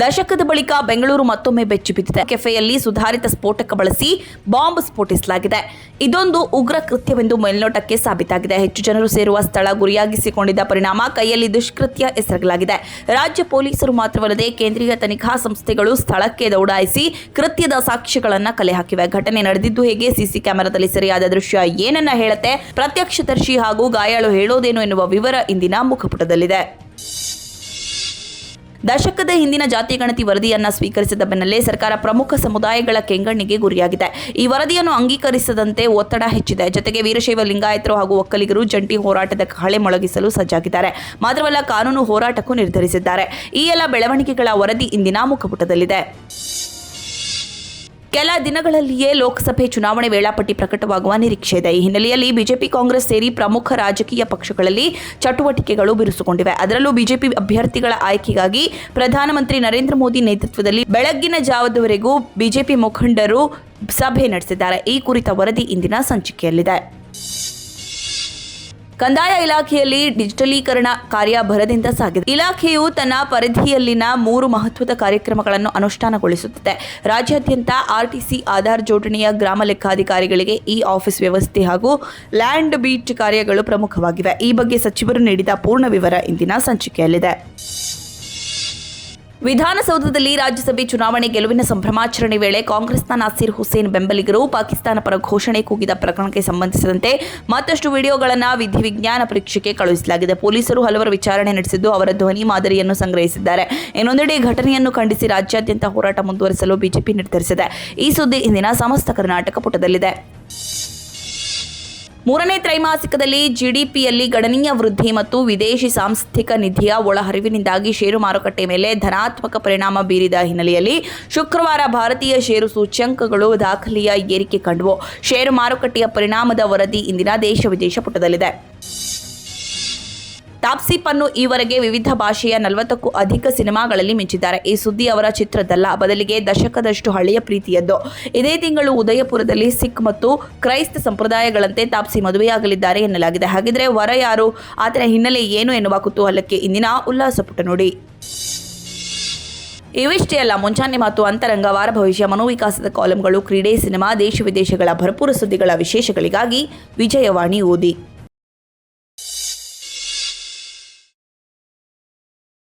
ದಶಕದ ಬಳಿಕ ಬೆಂಗಳೂರು ಮತ್ತೊಮ್ಮೆ ಬೆಚ್ಚಿ ಬಿದ್ದಿದೆ. ಕೆಫೆಯಲ್ಲಿ ಸುಧಾರಿತ ಸ್ಫೋಟಕ ಬಳಸಿ ಬಾಂಬ್ ಸ್ಫೋಟಿಸಲಾಗಿದೆ. ಇದೊಂದು ಉಗ್ರ ಕೃತ್ಯವೆಂದು ಮೇಲ್ನೋಟಕ್ಕೆ ಸಾಬೀತಾಗಿದೆ. ಹೆಚ್ಚು ಜನರು ಸೇರುವ ಸ್ಥಳ ಗುರಿಯಾಗಿಸಿಕೊಂಡಿದ್ದ ಪರಿಣಾಮ ಕೈಯಲ್ಲಿ ದುಷ್ಕೃತ್ಯ ಎಸಗಲಾಗಿದೆ ರಾಜ್ಯ ಪೊಲೀಸರು ಮಾತ್ರವಲ್ಲದೆ ಕೇಂದ್ರೀಯ ತನಿಖಾ ಸಂಸ್ಥೆಗಳು ಸ್ಥಳಕ್ಕೆ ದೌಡಾಯಿಸಿ ಕೃತ್ಯದ ಸಾಕ್ಷ್ಯಗಳನ್ನು ಕಲೆ ಹಾಕಿವೆ. ಘಟನೆ ನಡೆದಿದ್ದು ಹೇಗೆ? ಸಿಸಿ ಕ್ಯಾಮೆರಾದಲ್ಲಿ ಸರಿಯಾದ ದೃಶ್ಯ ಏನನ್ನ ಹೇಳುತ್ತೆ? ಪ್ರತ್ಯಕ್ಷದರ್ಶಿ ಹಾಗೂ ಗಾಯಾಳು ಹೇಳೋದೇನು ಎನ್ನುವ ವಿವರ ಇಂದಿನ ಮುಖಪುಟದಲ್ಲಿದೆ. ದಶಕದ ಹಿಂದಿನ ಜಾತಿ ಗಣತಿ ವರದಿಯನ್ನ ಸ್ವೀಕರಿಸಿದ ಬೆನ್ನಲ್ಲೇ ಸರ್ಕಾರ ಪ್ರಮುಖ ಸಮುದಾಯಗಳ ಕೆಂಗಣ್ಣಿಗೆ ಗುರಿಯಾಗಿದೆ. ಈ ವರದಿಯನ್ನು ಅಂಗೀಕರಿಸದಂತೆ ಒತ್ತಡ ಹೆಚ್ಚಿದೆ. ಜೊತೆಗೆ ವೀರಶೈವ ಲಿಂಗಾಯತರು ಹಾಗೂ ಒಕ್ಕಲಿಗರು ಜಂಟಿ ಹೋರಾಟದ ಕಹಳೆ ಮೊಳಗಿಸಲು ಸಜ್ಜಾಗಿದ್ದಾರೆ. ಮಾತ್ರವಲ್ಲ ಕಾನೂನು ಹೋರಾಟಕ್ಕೂ ನಿರ್ಧರಿಸಿದ್ದಾರೆ. ಈ ಎಲ್ಲ ಬೆಳವಣಿಗೆಗಳ ವರದಿ ಇಂದಿನ ಮುಖಪುಟದಲ್ಲಿದೆ. ಕೆಲ ದಿನಗಳಲ್ಲಿಯೇ ಲೋಕಸಭೆ ಚುನಾವಣೆ ವೇಳಾಪಟ್ಟಿ ಪ್ರಕಟವಾಗುವ ನಿರೀಕ್ಷೆ ಇದೆ. ಈ ಹಿನ್ನೆಲೆಯಲ್ಲಿ ಬಿಜೆಪಿ, ಕಾಂಗ್ರೆಸ್ ಸೇರಿ ಪ್ರಮುಖ ರಾಜಕೀಯ ಪಕ್ಷಗಳಲ್ಲಿ ಚಟುವಟಿಕೆಗಳು ಬಿರುಸುಗೊಂಡಿವೆ. ಅದರಲ್ಲೂ ಬಿಜೆಪಿ ಅಭ್ಯರ್ಥಿಗಳ ಆಯ್ಕೆಗಾಗಿ ಪ್ರಧಾನಮಂತ್ರಿ ನರೇಂದ್ರ ಮೋದಿ ನೇತೃತ್ವದಲ್ಲಿ ಬೆಳಗ್ಗಿನ ಜಾವದವರೆಗೂ ಬಿಜೆಪಿ ಮುಖಂಡರು ಸಭೆ ನಡೆಸಿದ್ದಾರೆ. ಈ ಕುರಿತ ವರದಿ ಇಂದಿನ ಸಂಚಿಕೆಯಲ್ಲಿದೆ. ಕಂದಾಯ ಇಲಾಖೆಯಲ್ಲಿ ಡಿಜಿಟಲೀಕರಣ ಕಾರ್ಯ ಭರದಿಂದ ಸಾಗಿದೆ. ಇಲಾಖೆಯು ತನ್ನ ಪರಿಧಿಯಲ್ಲಿನ ಮೂರು ಮಹತ್ವದ ಕಾರ್ಯಕ್ರಮಗಳನ್ನು ಅನುಷ್ಠಾನಗೊಳಿಸುತ್ತಿದೆ. ರಾಜ್ಯಾದ್ಯಂತ ಆರ್ಟಿಸಿ ಆಧಾರ್ ಜೋಡಣೆಯ ಗ್ರಾಮ ಲೆಕ್ಕಾಧಿಕಾರಿಗಳಿಗೆ ಇ ಆಫೀಸ್ ವ್ಯವಸ್ಥೆ ಹಾಗೂ ಲ್ಯಾಂಡ್ ಬೀಟ್ ಕಾರ್ಯಗಳು ಪ್ರಮುಖವಾಗಿವೆ. ಈ ಬಗ್ಗೆ ಸಚಿವರು ನೀಡಿದ ಪೂರ್ಣ ವಿವರ ಇಂದಿನ ಸಂಚಿಕೆಯಲ್ಲಿದೆ. ವಿಧಾನಸೌಧದಲ್ಲಿ ರಾಜ್ಯಸಭೆ ಚುನಾವಣೆ ಗೆಲುವಿನ ಸಂಭ್ರಮಾಚರಣೆ ವೇಳೆ ಕಾಂಗ್ರೆಸ್ನ ನಾಸೀರ್ ಹುಸೇನ್ ಬೆಂಬಲಿಗರು ಪಾಕಿಸ್ತಾನ ಪರ ಘೋಷಣೆ ಕೂಗಿದ ಪ್ರಕರಣಕ್ಕೆ ಸಂಬಂಧಿಸಿದಂತೆ ಮತ್ತಷ್ಟು ವಿಡಿಯೋಗಳನ್ನು ವಿಧಿವಿಜ್ಞಾನ ಪರೀಕ್ಷೆಗೆ ಕಳುಹಿಸಲಾಗಿದೆ. ಪೊಲೀಸರು ಹಲವರು ವಿಚಾರಣೆ ನಡೆಸಿದ್ದು ಅವರ ಧ್ವನಿ ಮಾದರಿಯನ್ನು ಸಂಗ್ರಹಿಸಿದ್ದಾರೆ. ಇನ್ನೊಂದೆಡೆ ಘಟನೆಯನ್ನು ಖಂಡಿಸಿ ರಾಜ್ಯಾದ್ಯಂತ ಹೋರಾಟ ಮುಂದುವರಿಸಲು ಬಿಜೆಪಿ ನಿರ್ಧರಿಸಿದೆ. ಈ ಸುದ್ದಿ ಇಂದಿನ ಸಮಸ್ತ ಕರ್ನಾಟಕ ಪುಟದಲ್ಲಿದೆ. ಮೂರನೇ ತ್ರೈಮಾಸಿಕದಲ್ಲಿ ಜಿಡಿಪಿಯಲ್ಲಿ ಗಣನೀಯ ವೃದ್ಧಿ ಮತ್ತು ವಿದೇಶಿ ಸಾಂಸ್ಥಿಕ ನಿಧಿಯ ಒಳಹರಿವಿನಿಂದಾಗಿ ಷೇರು ಮಾರುಕಟ್ಟೆ ಮೇಲೆ ಧನಾತ್ಮಕ ಪರಿಣಾಮ ಬೀರಿದ ಹಿನ್ನೆಲೆಯಲ್ಲಿ ಶುಕ್ರವಾರ ಭಾರತೀಯ ಷೇರು ಸೂಚ್ಯಂಕಗಳು ದಾಖಲೆಯ ಏರಿಕೆ ಕಂಡವು ಷೇರು ಮಾರುಕಟ್ಟೆಯ ಪರಿಣಾಮದ ವರದಿ ಇಂದಿನ ದೇಶ ವಿದೇಶ ಪುಟದಲ್ಲಿದೆ. ತಾಪ್ಸಿ ಪನ್ನು ಈವರೆಗೆ ವಿವಿಧ ಭಾಷೆಯ ನಲವತ್ತಕ್ಕೂ ಅಧಿಕ ಸಿನಿಮಾಗಳಲ್ಲಿ ಮಿಂಚಿದ್ದಾರೆ. ಈ ಸುದ್ದಿ ಅವರ ಚಿತ್ರದಲ್ಲ, ಬದಲಿಗೆ ದಶಕದಷ್ಟು ಹಳೆಯ ಪ್ರೀತಿಯದ್ದು. ಇದೇ ತಿಂಗಳು ಉದಯಪುರದಲ್ಲಿ ಸಿಖ್ ಮತ್ತು ಕ್ರೈಸ್ತ ಸಂಪ್ರದಾಯಗಳಂತೆ ತಾಪ್ಸಿ ಮದುವೆಯಾಗಲಿದ್ದಾರೆ ಎನ್ನಲಾಗಿದೆ. ಹಾಗಿದ್ರೆ ವರ ಯಾರು? ಆತನ ಹಿನ್ನೆಲೆ ಏನು ಎನ್ನುವ ಕುತೂಹಲಕ್ಕೆ ಇಂದಿನ ಉಲ್ಲಾಸ ಪುಟ ನೋಡಿ. ಇವಿಷ್ಟೇ ಅಲ್ಲ ಮುಂಚಾನೆ ಮತ್ತು ಅಂತರಂಗ ವಾರ ಭವಿಷ್ಯ ಮನೋವಿಕಾಸದ ಕಾಲಂಗಳು, ಕ್ರೀಡೆ, ಸಿನಿಮಾ, ದೇಶ ವಿದೇಶಗಳ ಭರಪೂರ ಸುದ್ದಿಗಳ ವಿಶೇಷಗಳಿಗಾಗಿ ವಿಜಯವಾಣಿ ಓದಿ.